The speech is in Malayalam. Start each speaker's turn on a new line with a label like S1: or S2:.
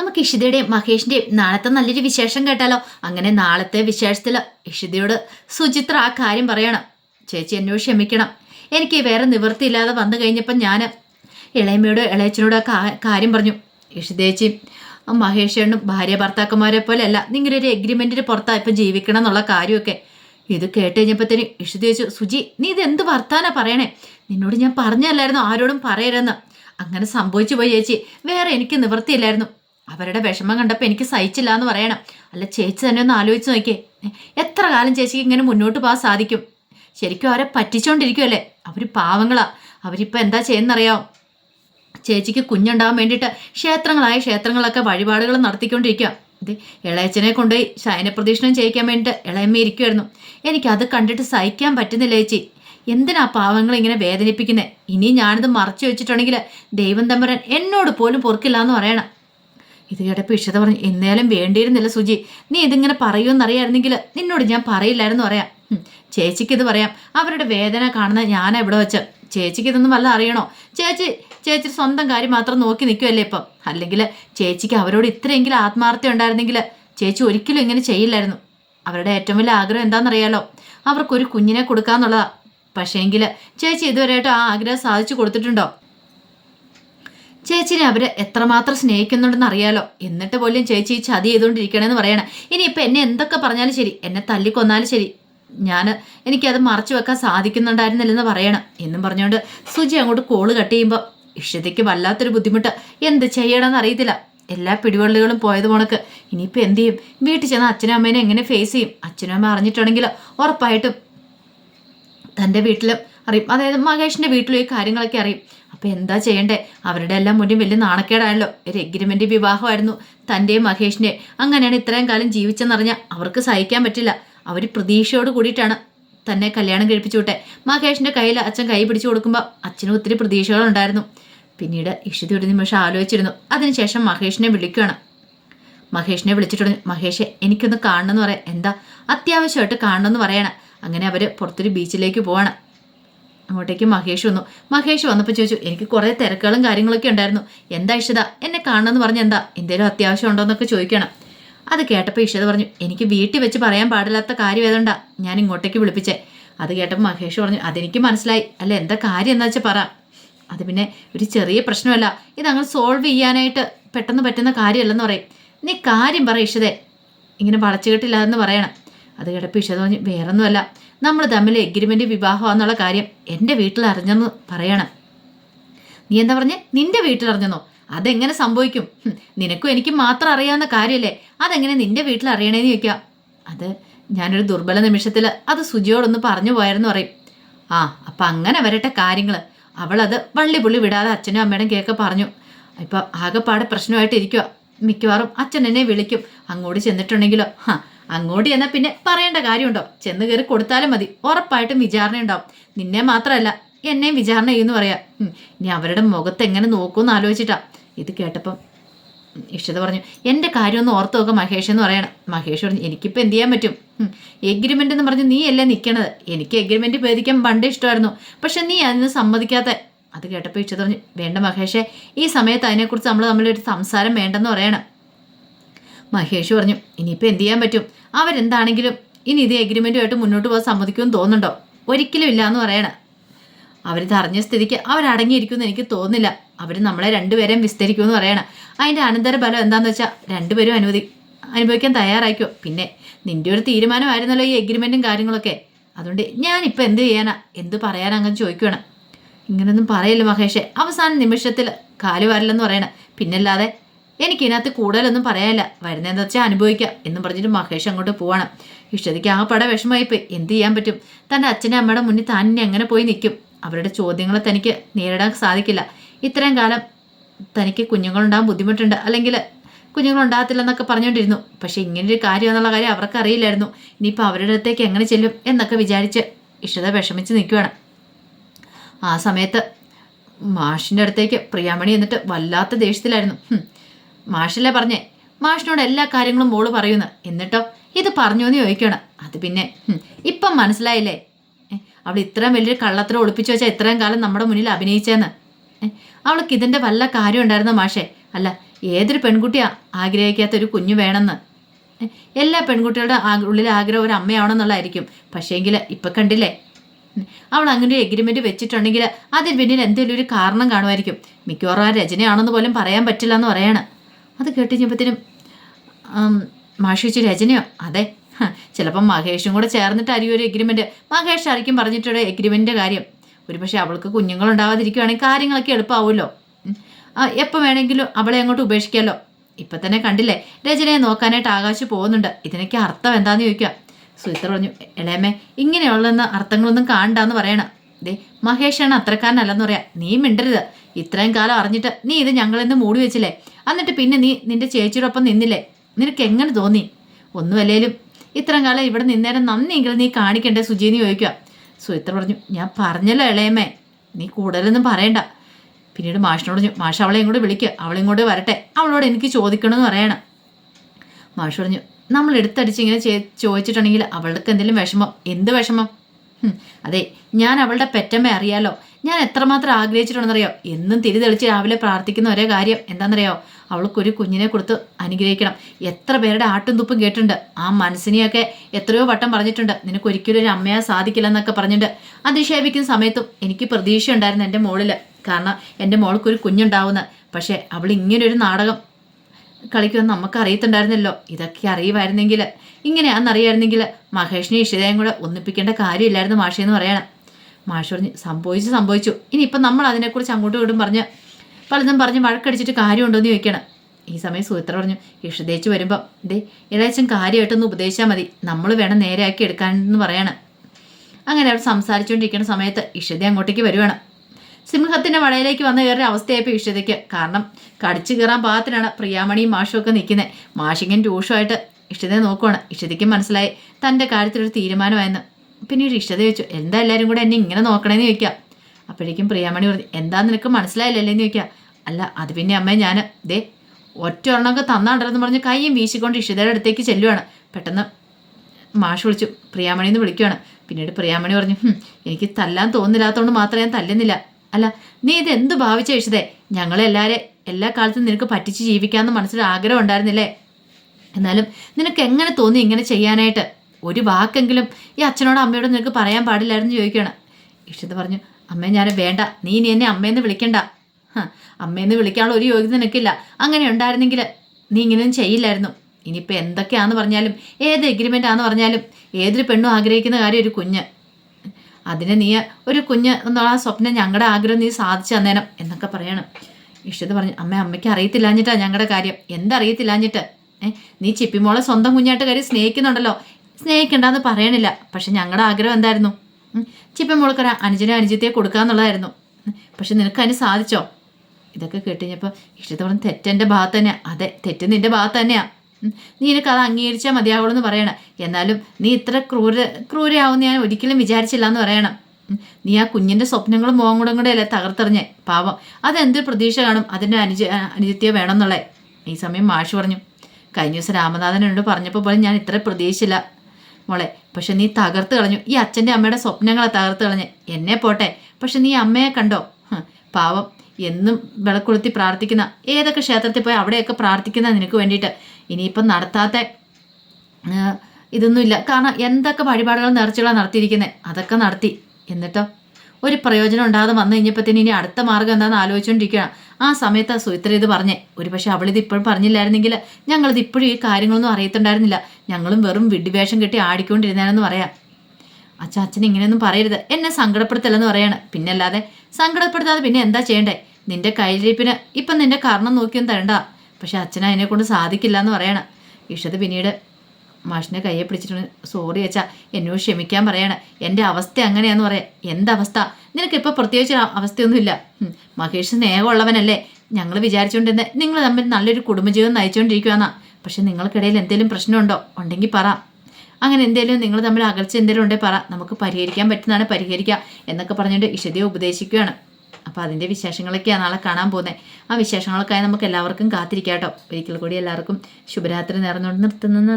S1: നമുക്ക് ഇഷിതയുടെയും മഹേഷിന്റെയും നാളത്തെ നല്ലൊരു വിശേഷം കേട്ടാലോ? അങ്ങനെ നാളത്തെ വിശേഷത്തിൽ ഇഷിതയോട് സുചിത്ര ആ കാര്യം പറയണം. ചേച്ചി എന്നോ ക്ഷമിക്കണം. എനിക്ക് വേറെ നിവൃത്തിയില്ലാതെ വന്നു കഴിഞ്ഞപ്പോൾ ഞാൻ ഇളയമ്മയോട് ഇളയച്ചനോട് ആ കാര്യം പറഞ്ഞു. ഇഷിതേച്ചി മഹേഷേണ്ണും ഭാര്യ ഭർത്താക്കന്മാരെ പോലെ അല്ല നിങ്ങളൊരു എഗ്രിമെന്റിന് പുറത്താ ഇപ്പം ജീവിക്കണം എന്നുള്ള കാര്യമൊക്കെ. ഇത് കേട്ട് കഴിഞ്ഞപ്പോഴത്തേനും ഇഷിതേച്ചു സുജി നീ ഇത് എന്ത് വർത്താനാ പറയണേ? നിന്നോട് ഞാൻ പറഞ്ഞല്ലായിരുന്നു ആരോടും പറയരുതെന്ന്. അങ്ങനെ സംഭവിച്ചു പോയി ചേച്ചി. വേറെ എനിക്ക് നിവൃത്തിയില്ലായിരുന്നു. അവരുടെ വിഷമം കണ്ടപ്പോൾ എനിക്ക് സഹിച്ചില്ല എന്ന് പറയണം. അല്ല ചേച്ചി തന്നെ ഒന്ന് ആലോചിച്ച് നോക്കിയേ. എത്ര കാലം ചേച്ചിക്ക് ഇങ്ങനെ മുന്നോട്ട് പോകാൻ സാധിക്കും? ശരിക്കും അവരെ പറ്റിച്ചോണ്ടിരിക്കുമല്ലേ അവർ പാവങ്ങളാ. അവരിപ്പോൾ എന്താ ചെയ്യുന്നറിയാം? ചേച്ചിക്ക് കുഞ്ഞുണ്ടാവാൻ വേണ്ടിയിട്ട് ക്ഷേത്രങ്ങളായ ക്ഷേത്രങ്ങളൊക്കെ വഴിപാടുകൾ നടത്തിക്കൊണ്ടിരിക്കുക ഇത് ഇളയച്ചനെ കൊണ്ടുപോയി ശയനപ്രദക്ഷിണം ചെയ്യിക്കാൻ വേണ്ടിയിട്ട് ഇളയമ്മ ഇരിക്കുമായിരുന്നു എനിക്കത് കണ്ടിട്ട് സഹിക്കാൻ പറ്റുന്നില്ല ചേച്ചി. എന്തിനാ പാവങ്ങൾ ഇങ്ങനെ വേദനിപ്പിക്കുന്നത് ഇനി ഞാനിത് മറച്ചു വെച്ചിട്ടുണ്ടെങ്കിൽ ദൈവം തമ്പുരാൻ എന്നോട് പോലും പൊറുക്കില്ല എന്ന് പറയണം. ഇത് കേട്ടപ്പോൾ ഇഷ്ടത പറഞ്ഞു എന്നേലും വേണ്ടിയിരുന്നില്ല സുജി നീ ഇതിങ്ങനെ പറയുമെന്നറിയായിരുന്നെങ്കിൽ നിന്നോട് ഞാൻ പറയില്ലായിരുന്നു പറയാം. ചേച്ചിക്ക് ഇത് പറയാം. അവരുടെ വേദന കാണുന്ന ഞാൻ ഇവിടെ വെച്ച്. ചേച്ചിക്ക് ഇതൊന്നും വല്ല അറിയണോ? ചേച്ചി ചേച്ചി സ്വന്തം കാര്യം മാത്രം നോക്കി നിൽക്കുമല്ലേ ഇപ്പം. അല്ലെങ്കിൽ ചേച്ചിക്ക് അവരോട് ഇത്രയെങ്കിലും ആത്മാർത്ഥത ഉണ്ടായിരുന്നെങ്കിൽ ചേച്ചി ഒരിക്കലും ഇങ്ങനെ ചെയ്യില്ലായിരുന്നു. അവരുടെ ഏറ്റവും വലിയ ആഗ്രഹം എന്താണെന്നറിയാലോ? അവർക്കൊരു കുഞ്ഞിനെ കൊടുക്കാന്നുള്ളതാ. പക്ഷേങ്കിൽ ചേച്ചി ഇതുവരെയായിട്ട് ആ ആഗ്രഹം സാധിച്ചു കൊടുത്തിട്ടുണ്ടോ? ചേച്ചിനെ അവർ എത്രമാത്രം സ്നേഹിക്കുന്നുണ്ടെന്ന് അറിയാലോ. എന്നിട്ട് പോലും ചേച്ചി ഈ ചതി ചെയ്തുകൊണ്ടിരിക്കണമെന്ന് പറയണം. ഇനി ഇപ്പം എന്നെ എന്തൊക്കെ പറഞ്ഞാലും ശരി. എന്നെ തല്ലിക്കൊന്നാലും ശരി. ഞാൻ എനിക്കത് മറച്ചു വെക്കാൻ സാധിക്കുന്നുണ്ടായിരുന്നില്ലെന്ന് പറയണം. എന്നും പറഞ്ഞുകൊണ്ട് സുജി അങ്ങോട്ട് കോൾ കട്ട് ചെയ്യുമ്പോൾ ഇഷ്ടതയ്ക്ക് വല്ലാത്തൊരു ബുദ്ധിമുട്ട്. എന്ത് ചെയ്യണമെന്ന് അറിയത്തില്ല. എല്ലാ പിടിവള്ളികളും പോയത് പോണക്ക് ഇനിയിപ്പോൾ എന്ത് ചെയ്യും? വീട്ടിൽ ചെന്ന് അച്ഛനും അമ്മേനെ എങ്ങനെ ഫേസ് ചെയ്യും? അച്ഛനും അമ്മ അറിഞ്ഞിട്ടുണ്ടെങ്കിൽ ഉറപ്പായിട്ടും തന്റെ വീട്ടിലും അറിയും. അതായത് മഹേഷിന്റെ വീട്ടിലും ഈ കാര്യങ്ങളൊക്കെ അറിയും. അപ്പോൾ എന്താ ചെയ്യണ്ടേ? അവരുടെ എല്ലാം മുന്നിൽ വലിയ നാണക്കേടാണല്ലോ. ഒരു എഗ്രിമെന്റ് വിവാഹമായിരുന്നു തന്റെയും മഹേഷിന്റെ അങ്ങനെയാണ് ഇത്രയും കാലം ജീവിച്ചെന്നറിഞ്ഞ അവർക്ക് സഹിക്കാൻ പറ്റില്ല. അവർ പ്രതീക്ഷയോട് കൂടിയിട്ടാണ് തന്നെ കല്യാണം കഴിപ്പിച്ചു വിട്ടെ. മഹേഷിന്റെ കയ്യിൽ അച്ഛൻ കൈ പിടിച്ചു കൊടുക്കുമ്പോൾ അച്ഛനും ഒത്തിരി പ്രതീക്ഷകളുണ്ടായിരുന്നു പിന്നീട് ഇഷിത ഒരു നിമിഷം ആലോചിച്ചിരുന്നു. അതിനുശേഷം മഹേഷിനെ വിളിക്കുകയാണ്. മഹേഷിനെ വിളിച്ചിട്ടുണ്ട് മഹേഷെ എനിക്കൊന്ന് കാണണമെന്ന് പറയാം. എന്താ? അത്യാവശ്യമായിട്ട് കാണണമെന്ന് പറയണം. അങ്ങനെ അവർ പുറത്തൊരു ബീച്ചിലേക്ക് പോവാണ്. അങ്ങോട്ടേക്ക് മഹേഷ് വന്നു. മഹേഷ് വന്നപ്പോൾ ചോദിച്ചു എനിക്ക് കുറേ തിരക്കുകളും കാര്യങ്ങളൊക്കെ ഉണ്ടായിരുന്നു. എന്താ ഇഷിത? എന്നെ കാണണമെന്ന് പറഞ്ഞ എന്താ? എന്തെങ്കിലും അത്യാവശ്യം ഉണ്ടോ എന്നൊക്കെ ചോദിക്കണം. അത് കേട്ടപ്പോൾ ഇഷിത പറഞ്ഞു എനിക്ക് വീട്ടിൽ വെച്ച് പറയാൻ പാടില്ലാത്ത കാര്യം ഏതുണ്ടാ? ഞാൻ ഇങ്ങോട്ടേക്ക് വിളിപ്പിച്ചേ. അത് കേട്ടപ്പോൾ മഹേഷ് പറഞ്ഞു അതെനിക്ക് മനസ്സിലായി. അല്ല എന്താ കാര്യം എന്താ വെച്ചാൽ പറ. അത് പിന്നെ ഒരു ചെറിയ പ്രശ്നമല്ല. ഇത് അങ്ങ് സോൾവ് ചെയ്യാനായിട്ട് പെട്ടെന്ന് പറ്റുന്ന കാര്യമല്ലെന്ന് പറയും. നീ കാര്യം പറ ഇഷിതേ. ഇങ്ങനെ വളച്ചുകെട്ടില്ല എന്ന് പറയണം. അത് കേട്ടപ്പോൾ ഇഷിത വേറെ വേറൊന്നുമല്ല. നമ്മൾ തമ്മിൽ എഗ്രിമെന്റ് വിവാഹമാണെന്നുള്ള കാര്യം എന്റെ വീട്ടിൽ അറിഞ്ഞെന്ന് പറയണം. നീ എന്താ പറഞ്ഞേ? നിന്റെ വീട്ടിൽ അറിഞ്ഞെന്നോ? അതെങ്ങനെ സംഭവിക്കും? നിനക്കും എനിക്കും മാത്രം അറിയാവുന്ന കാര്യമല്ലേ? അതെങ്ങനെ നിന്റെ വീട്ടിൽ അറിയണേന്ന് ചോദിക്കാം. അത് ഞാനൊരു ദുർബല നിമിഷത്തിൽ അത് സുജിയോടൊന്ന് പറഞ്ഞു പോയായിരുന്നു പറയും. ആ അപ്പം അങ്ങനെ വരട്ടെ കാര്യങ്ങൾ അവളത് വള്ളി പുള്ളി വിടാതെ അച്ഛനും അമ്മയുടെയും കേൾക്കെ പറഞ്ഞു. ഇപ്പം ആകെപ്പാടെ പ്രശ്നമായിട്ടിരിക്കുക മിക്കവാറും അച്ഛൻ എന്നെ വിളിക്കും. അങ്ങോട്ട് ചെന്നിട്ടുണ്ടെങ്കിലോ? ഹാ അങ്ങോട്ട് ചെന്നാൽ പിന്നെ പറയേണ്ട കാര്യമുണ്ടോ? ചെന്ന് കയറി കൊടുത്താലും മതി. ഉറപ്പായിട്ടും വിചാരണ ഉണ്ടാവും നിന്നെ മാത്രമല്ല എന്നെയും വിചാരണ ചെയ്യുന്നു പറയാം. ഇനി അവരുടെ മുഖത്ത് എങ്ങനെ നോക്കുമെന്ന് ആലോചിച്ചിട്ടാ. ഇത് കേട്ടപ്പം ഇഷ്ടത പറഞ്ഞു. എന്റെ കാര്യമൊന്ന് ഓർത്ത് നോക്കുക മഹേഷ് എന്ന് പറയണം. മഹേഷ് പറഞ്ഞു എനിക്കിപ്പോൾ എന്ത് ചെയ്യാൻ പറ്റും? എഗ്രിമെന്റ് എന്ന് പറഞ്ഞ് നീ അല്ലേ നിൽക്കണത് എനിക്ക് എഗ്രിമെന്റ് ഭേദിക്കാൻ പണ്ട് ഇഷ്ടമായിരുന്നു. പക്ഷെ നീ അതിന് സമ്മതിക്കാത്ത. അത് കേട്ടപ്പോൾ ഇഷ്ടത പറഞ്ഞു വേണ്ട മഹേഷേ ഈ സമയത്ത് അതിനെക്കുറിച്ച് നമ്മൾ തമ്മിലൊരു സംസാരം വേണ്ടെന്ന് പറയണം. മഹേഷ് പറഞ്ഞു ഇനിയിപ്പോൾ എന്ത് ചെയ്യാൻ പറ്റും? അവരെന്താണെങ്കിലും ഇനി ഇത് എഗ്രിമെന്റുമായിട്ട് മുന്നോട്ട് പോകാൻ സമ്മതിക്കുമെന്ന് തോന്നുന്നുണ്ടോ? ഒരിക്കലും ഇല്ല എന്ന് പറയണം. അവരിത് അറിഞ്ഞ സ്ഥിതിക്ക് അവരടങ്ങിയിരിക്കുമെന്ന് എനിക്ക് തോന്നുന്നില്ല. അവർ നമ്മളെ രണ്ടുപേരെയും വിസ്തരിക്കുമെന്ന് പറയണം. അതിന്റെ അനന്തര ഫലം എന്താന്ന് വെച്ചാൽ രണ്ടുപേരും അനുവദി അനുഭവിക്കാൻ തയ്യാറായിക്കോ. പിന്നെ നിന്റെ ഒരു തീരുമാനമായിരുന്നല്ലോ ഈ എഗ്രിമെന്റും കാര്യങ്ങളൊക്കെ. അതുകൊണ്ട് ഞാനിപ്പോൾ എന്ത് ചെയ്യാനാ? എന്ത് പറയാനാ അങ്ങനെ ചോദിക്കുകയാണ് ഇങ്ങനൊന്നും പറയല്ലോ മഹേഷേ. അവസാന നിമിഷത്തിൽ കാലുവാരില്ലെന്ന് പറയണം. പിന്നല്ലാതെ എനിക്ക് ഇതിനകത്ത് കൂടുതലൊന്നും പറയാനില്ല. വരുന്നതെന്ന് വെച്ചാൽ അനുഭവിക്കാം എന്നും പറഞ്ഞിട്ട് മഹേഷ് അങ്ങോട്ട് പോവാണ്. ഇഷ്ടതിക്ക് ആ പട വിഷമായിപ്പോയി എന്ത് ചെയ്യാൻ പറ്റും? തന്റെ അച്ഛനും അമ്മയുടെ മുന്നിൽ തന്നെ അങ്ങനെ പോയി നിൽക്കും അവരുടെ ചോദ്യങ്ങളെ തനിക്ക് നേരിടാൻ സാധിക്കില്ല. ഇത്രയും കാലം തനിക്ക് കുഞ്ഞുങ്ങളുണ്ടാകാൻ ബുദ്ധിമുട്ടുണ്ട്. അല്ലെങ്കിൽ കുഞ്ഞുങ്ങളുണ്ടാകത്തില്ലെന്നൊക്കെ പറഞ്ഞുകൊണ്ടിരുന്നു പക്ഷേ ഇങ്ങനൊരു കാര്യം എന്നുള്ള കാര്യം അവർക്ക് അറിയില്ലായിരുന്നു. ഇനിയിപ്പോൾ അവരുടെ അടുത്തേക്ക് എങ്ങനെ ചെല്ലും എന്നൊക്കെ വിചാരിച്ച് ഇഷ്ടത വിഷമിച്ച് നിൽക്കുകയാണ് ആ സമയത്ത് മാഷിന്റെ അടുത്തേക്ക് പ്രിയാമണി എന്നിട്ട് വല്ലാത്ത ദേഷ്യത്തിലായിരുന്നു. മാഷല്ലേ പറഞ്ഞേ? മാഷിനോട് എല്ലാ കാര്യങ്ങളും മോൾ പറയുന്നു. എന്നിട്ടോ? ഇത് പറഞ്ഞു എന്ന് ചോദിക്കണം. അത് പിന്നെ ഇപ്പം മനസ്സിലായില്ലേ? അവൾ ഇത്രയും വലിയൊരു കള്ളത്തിൽ ഒളിപ്പിച്ചു വെച്ചാൽ ഇത്രയും കാലം നമ്മുടെ മുന്നിൽ അഭിനയിച്ചെന്ന്. അവൾക്ക് ഇതിന്റെ വല്ല കാര്യം ഉണ്ടായിരുന്നു മാഷേ? അല്ല ഏതൊരു പെൺകുട്ടിയാ ആഗ്രഹിക്കാത്ത ഒരു കുഞ്ഞു വേണമെന്ന്? എല്ലാ പെൺകുട്ടികളുടെ ഉള്ളിൽ ആഗ്രഹം ഒരു അമ്മയാവണമെന്നുള്ളതായിരിക്കും. പക്ഷേങ്കിൽ ഇപ്പം കണ്ടില്ലേ? അവൾ അങ്ങനെ ഒരു എഗ്രിമെന്റ് വെച്ചിട്ടുണ്ടെങ്കിൽ അതിന് പിന്നിൽ എന്തെങ്കിലും ഒരു കാരണം കാണുമായിരിക്കും. മിക്കവാറും ആ രചനയാണെന്ന് പോലും പറയാൻ പറ്റില്ല എന്ന് പറയാണ്. അത് കേട്ട് കഴിഞ്ഞപ്പോഴത്തേനും മാഷിച്ചു രചനയോ? അതെ. ചിലപ്പം മഹേഷും കൂടെ ചേർന്നിട്ടായിരിക്കും ഒരു എഗ്രിമെന്റ് മഹേഷ് ആയിരിക്കും പറഞ്ഞിട്ടൊരു എഗ്രിമെന്റിന്റെ കാര്യം. ഒരു പക്ഷേ അവൾക്ക് കുഞ്ഞുങ്ങളുണ്ടാവാതിരിക്കുവാണെങ്കിൽ കാര്യങ്ങളൊക്കെ എളുപ്പമാവുമല്ലോ എപ്പോൾ വേണമെങ്കിലും അവളെ അങ്ങോട്ട് ഉപേക്ഷിക്കാമല്ലോ ഇപ്പം തന്നെ കണ്ടില്ലേ രചനയെ നോക്കാനായിട്ട് ആകാശ് പോകുന്നുണ്ട്. ഇതിനൊക്കെ അർത്ഥം എന്താണെന്ന് ചോദിക്കുക. സുഹിത്ര പറഞ്ഞു ഇളയമ്മേ ഇങ്ങനെയുള്ളതെന്ന് അർത്ഥങ്ങളൊന്നും കാണണ്ടെന്ന് പറയണം. ദേ മഹേഷാണ് അത്രക്കാരനല്ലെന്ന് പറയാം. നീ മിണ്ടരുത്. ഇത്രയും കാലം അറിഞ്ഞിട്ട് നീ ഇത് ഞങ്ങളെന്ന് മൂടി വെച്ചില്ലേ? എന്നിട്ട് പിന്നെ നീ നിന്റെ ചേച്ചിയോടൊപ്പം നിന്നില്ലേ? നിനക്ക് എങ്ങനെ തോന്നി? ഒന്നുമല്ലേലും. ഇത്രയും കാലം ഇവിടെ നിന്നേരം നന്ദിയെങ്കിലും നീ കാണിക്കണ്ടേ സുജീന്ന് ചോദിക്കുക. സുചിത്ര പറഞ്ഞു ഞാൻ പറഞ്ഞല്ലോ ഇളയമ്മേ നീ കൂടുതലൊന്നും പറയണ്ട. പിന്നീട് മാഷിനോട് പറഞ്ഞു മാഷ് അവളെ ഇങ്ങോട്ട് വിളിക്കുക അവളെ ഇങ്ങോട്ട് വരട്ടെ. അവളോട് എനിക്ക് ചോദിക്കണമെന്ന് പറയണം. മാഷ് പറഞ്ഞു നമ്മൾ എടുത്തടിച്ച് ഇങ്ങനെ ചോദിച്ചിട്ടുണ്ടെങ്കിൽ അവൾക്ക് എന്തെങ്കിലും വിഷമം? എന്ത് വിഷമം? അതെ ഞാൻ അവളുടെ പെറ്റമ്മ അറിയാലോ. ഞാൻ എത്രമാത്രം ആഗ്രഹിച്ചിട്ടുണ്ടെന്നറിയോ? എന്നും തിരി തെളിച്ച് രാവിലെ പ്രാർത്ഥിക്കുന്ന ഒരേ കാര്യം എന്താണെന്നറിയോ? അവൾക്കൊരു കുഞ്ഞിനെ കൊടുത്ത് അനുഗ്രഹിക്കണം. എത്ര പേരുടെ ആട്ടും തുപ്പും കേട്ടിട്ടുണ്ട്. ആ മനസ്സിനെയൊക്കെ എത്രയോ വട്ടം പറഞ്ഞിട്ടുണ്ട്. നിനക്ക് ഒരിക്കലും ഒരു അമ്മയെ സാധിക്കില്ലെന്നൊക്കെ പറഞ്ഞിട്ടുണ്ട് അധിക്ഷേപിക്കുന്ന സമയത്തും എനിക്ക് പ്രതീക്ഷ ഉണ്ടായിരുന്നു എന്റെ മോളിൽ കാരണം എന്റെ മോൾക്കൊരു കുഞ്ഞുണ്ടാവുന്ന. പക്ഷേ അവൾ ഇങ്ങനൊരു നാടകം കളിക്കുമെന്ന് നമുക്ക് അറിയത്തുണ്ടായിരുന്നല്ലോ ഇതൊക്കെ അറിയുമായിരുന്നെങ്കിൽ ഇങ്ങനെയാണെന്നറിയായിരുന്നെങ്കിൽ മഹേഷിനെ ഇഷിതയും കൂടെ ഒന്നിപ്പിക്കേണ്ട കാര്യമില്ലായിരുന്നു മാഷയെന്ന് പറയണം. മാഷ് പറഞ്ഞ് സംഭവിച്ചു സംഭവിച്ചു. ഇനിയിപ്പം നമ്മൾ അതിനെക്കുറിച്ച് അങ്ങോട്ടും ഇങ്ങോട്ടും പറഞ്ഞ് പലതും പറഞ്ഞ് വഴക്കടിച്ചിട്ട് കാര്യമുണ്ടോ എന്ന് ചോദിക്കണം ഈ സമയം സൂത്ര പറഞ്ഞു ഇഷിതേച്ച് വരുമ്പോൾ ദേ ഇളയച്ചൻ കാര്യമായിട്ടൊന്ന് ഉപദേശിച്ചാൽ മതി. നമ്മൾ വേണം നേരെയാക്കി എടുക്കാനെന്ന് പറയണം. അങ്ങനെ അവർ സംസാരിച്ചുകൊണ്ടിരിക്കുന്ന സമയത്ത് ഇഷിത അങ്ങോട്ടേക്ക് വരുവാണ്. സിംഹത്തിന്റെ വടയിലേക്ക് വന്ന കയറിയ അവസ്ഥയായപ്പോൾ ഇഷ്ടതയ്ക്ക് കാരണം കടിച്ചു കയറാൻ പാകത്തിനാണ് പ്രിയാമണിയും മാഷും ഒക്കെ നിൽക്കുന്നത് മാഷിങ്ങൻ രൂക്ഷമായിട്ട് ഇഷ്ടതയെ നോക്കുവാണ്. ഇഷ്ടതയ്ക്ക് മനസ്സിലായി തന്റെ കാര്യത്തിലൊരു തീരുമാനമായെന്ന്. പിന്നീട് ഇഷ്ടത ചോദിച്ചു എന്താ എല്ലാവരും കൂടെ എന്നെ ഇങ്ങനെ നോക്കണേന്ന് ചോദിക്കാം? അപ്പോഴേക്കും പ്രിയാമണി പറഞ്ഞു എന്താ നിനക്ക് മനസ്സിലായില്ലല്ലേ? എന്ന് ചോദിക്കാം. അല്ല അത് പിന്നെ അമ്മേ ഞാൻ ദേ ഒറ്റ ഒരെണ്ണമൊക്കെ തന്നാണ്ടെന്ന് പറഞ്ഞ് കൈയും വീശിക്കൊണ്ട് ഇഷിതയുടെ അടുത്തേക്ക് ചെല്ലുവാണ്. പെട്ടെന്ന് മാഷ് വിളിച്ചു പ്രിയാമണി എന്ന് വിളിക്കുവാണ്. പിന്നീട് പ്രിയാമണി പറഞ്ഞു എനിക്ക് തല്ലാൻ തോന്നില്ലാത്തതുകൊണ്ട് മാത്രമേ ഞാൻ തല്ലുന്നില്ല. അല്ല നീ ഇത് എന്ത് ഭാവിച്ച ഇഷിതേ ഞങ്ങളെല്ലാരെ എല്ലാ കാലത്തും നിനക്ക് പറ്റിച്ച് ജീവിക്കാമെന്ന് മനസ്സിൽ ആഗ്രഹം ഉണ്ടായിരുന്നില്ലേ? എന്നാലും നിനക്ക് എങ്ങനെ തോന്നി ഇങ്ങനെ ചെയ്യാനായിട്ട്? ഒരു വാക്കെങ്കിലും ഈ അച്ഛനോടും അമ്മയോടും നിനക്ക് പറയാൻ പാടില്ലായിരുന്നു ചോദിക്കുകയാണ്. ഇഷിത പറഞ്ഞു അമ്മേ ഞാൻ വേണ്ട. നീ ഇനി എന്നെ അമ്മയെന്ന് വിളിക്കണ്ട. അമ്മയെന്ന് വിളിക്കാനുള്ള ഒരു യോഗ്യത നിനക്കില്ല. അങ്ങനെ ഉണ്ടായിരുന്നെങ്കിൽ നീ ഇങ്ങനെയൊന്നും ചെയ്യില്ലായിരുന്നു. ഇനിയിപ്പോൾ എന്തൊക്കെയാണെന്ന് പറഞ്ഞാലും ഏത് എഗ്രിമെന്റ് ആണെന്ന് പറഞ്ഞാലും ഏതൊരു പെണ്ണും ആഗ്രഹിക്കുന്ന കാര്യം ഒരു കുഞ്ഞ്. അതിനെ നീ ഒരു കുഞ്ഞ് എന്നുള്ള ആ സ്വപ്നം ഞങ്ങളുടെ ആഗ്രഹം നീ സാധിച്ചു തന്നേനം എന്നൊക്കെ പറയണം. ഇഷ്ടത് പറഞ്ഞു അമ്മ അമ്മയ്ക്ക് അറിയത്തില്ലാഞ്ഞിട്ടാ ഞങ്ങളുടെ കാര്യം. എന്തറിയത്തില്ലാഞ്ഞിട്ട്? ഏഹ് നീ ചിപ്പിമോളെ സ്വന്തം കുഞ്ഞായിട്ട് കാര്യം സ്നേഹിക്കുന്നുണ്ടല്ലോ. സ്നേഹിക്കണ്ടെന്ന് പറയണില്ല. പക്ഷെ ഞങ്ങളുടെ ആഗ്രഹം എന്തായിരുന്നു? ചിപ്പൻ മുളക്കര അനുജനെ അനുജത്തെ കൊടുക്കാന്നുള്ളതായിരുന്നു പക്ഷെ നിനക്ക് അതിന് സാധിച്ചോ? ഇതൊക്കെ കേട്ടുകഴിഞ്ഞപ്പോൾ ഇഷ്ടത്തോളം തെറ്റന്റെ ഭാഗത്ത് തന്നെയാ. അതെ തെറ്റ് നിന്റെ ഭാഗത്ത് തന്നെയാ. നീ എനിക്ക് അത് അംഗീകരിച്ചാൽ മതിയാവുള്ളൂ എന്ന് പറയണം. എന്നാലും നീ ഇത്ര ക്രൂര ക്രൂരയാവുമെന്ന് ഞാൻ ഒരിക്കലും വിചാരിച്ചില്ല എന്ന് പറയണം. നീ ആ കുഞ്ഞിന്റെ സ്വപ്നങ്ങളും മോഹം കൂടെ കൂടെ അല്ലേ തകർത്തെറിഞ്ഞേ? പാവം. അതെന്തൊരു പ്രതീക്ഷ കാണും അതിന്റെ അനുജ അനുജത്യ വേണമെന്നുള്ളേ? ഈ സമയം മാഷ് പറഞ്ഞു. കഴിഞ്ഞ ദിവസം രാമനാഥനോട് പറഞ്ഞപ്പോൾ പോലും ഞാൻ ഇത്ര പ്രതീക്ഷിച്ചില്ല. മോളെ പക്ഷെ നീ തകർത്ത് കളഞ്ഞു. ഈ അച്ഛന്റെ അമ്മയുടെ സ്വപ്നങ്ങളെ തകർത്ത് കളഞ്ഞ്. എന്നെ പോട്ടെ പക്ഷെ നീ അമ്മയെ കണ്ടോ? പാവം. എന്നും വിളക്കൊളുത്തി പ്രാർത്ഥിക്കുന്ന ഏതൊക്കെ ക്ഷേത്രത്തിൽ പോയി അവിടെയൊക്കെ പ്രാർത്ഥിക്കുന്ന നിനക്ക് വേണ്ടിയിട്ട്. ഇനിയിപ്പം നടത്താത്ത ഇതൊന്നുമില്ല. കാരണം എന്തൊക്കെ വഴിപാടുകൾ നേർച്ചകളാണ് നടത്തിയിരിക്കുന്നത് അതൊക്കെ നടത്തി. എന്നിട്ടോ? ഒരു പ്രയോജനം ഉണ്ടാകാതെ വന്നു കഴിഞ്ഞപ്പോഴത്തേന് ഇനി അടുത്ത മാർഗം എന്താണെന്ന് ആലോചിച്ചുകൊണ്ടിരിക്കുകയാണ് ആ സമയത്ത് ആ സുഹിത്ര ഇത് പറഞ്ഞേ ഒരു പക്ഷെ അവളിത് ഇപ്പോഴും പറഞ്ഞില്ലായിരുന്നെങ്കിൽ ഞങ്ങളിത് ഇപ്പോഴും ഈ കാര്യങ്ങളൊന്നും അറിയത്തുണ്ടായിരുന്നില്ല. ഞങ്ങളും വെറും വിഡ്ഢിവേഷം കെട്ടി ആടിക്കൊണ്ടിരുന്നാണെന്ന് പറയാം. അച്ഛ അച്ഛൻ ഇങ്ങനെയൊന്നും പറയരുത്. എന്നെ സങ്കടപ്പെടുത്തല്ലെന്ന് പറയാണ്. പിന്നല്ലാതെ സങ്കടപ്പെടുത്താതെ പിന്നെ എന്താ ചെയ്യണ്ടേ? നിന്റെ കയ്യിലിരിപ്പിന് ഇപ്പം നിന്റെ കാരണം നോക്കിയൊന്നും തരണ്ട. പക്ഷെ അച്ഛനെ അതിനെക്കൊണ്ട് സാധിക്കില്ല എന്ന് പറയണം ഇഷത് പിന്നീട് മാഷിനെ കയ്യെ പിടിച്ചിട്ട് സോറി അച്ഛാ എന്നോ ക്ഷമിക്കാൻ പറയാണ്. എന്റെ അവസ്ഥ അങ്ങനെയാന്ന് പറയാം. എന്തവസ്ഥ? നിനക്കിപ്പോൾ പ്രത്യേകിച്ച് അവസ്ഥയൊന്നുമില്ല. മഹേഷ് സ്നേഹമുള്ളവനല്ലേ? ഞങ്ങൾ വിചാരിച്ചുകൊണ്ടിരുന്നത് നിങ്ങൾ തമ്മിൽ നല്ലൊരു കുടുംബജീവിതം നയിച്ചുകൊണ്ടിരിക്കുകയെന്നാ പക്ഷെ നിങ്ങൾക്കിടയിൽ എന്തെങ്കിലും പ്രശ്നമുണ്ടോ? ഉണ്ടെങ്കിൽ പറ. അങ്ങനെ എന്തെങ്കിലും നിങ്ങൾ തമ്മിൽ അകൽച്ച എന്തെങ്കിലും ഉണ്ടെങ്കിൽ പറ. നമുക്ക് പരിഹരിക്കാൻ പറ്റുന്നതാണ് പരിഹരിക്കാം എന്നൊക്കെ പറഞ്ഞുകൊണ്ട് ഇഷതയെ ഉപദേശിക്കുകയാണ്. അപ്പോൾ അതിന്റെ വിശേഷങ്ങളൊക്കെയാണ് നാളെ കാണാൻ പോകുന്നത് ആ വിശേഷങ്ങൾക്കായി നമുക്ക് എല്ലാവർക്കും കാത്തിരിക്കാം കേട്ടോ ഒരിക്കൽ കൂടി എല്ലാവർക്കും ശുഭരാത്രി നേർന്നുകൊണ്ട് നിർത്തുന്നു.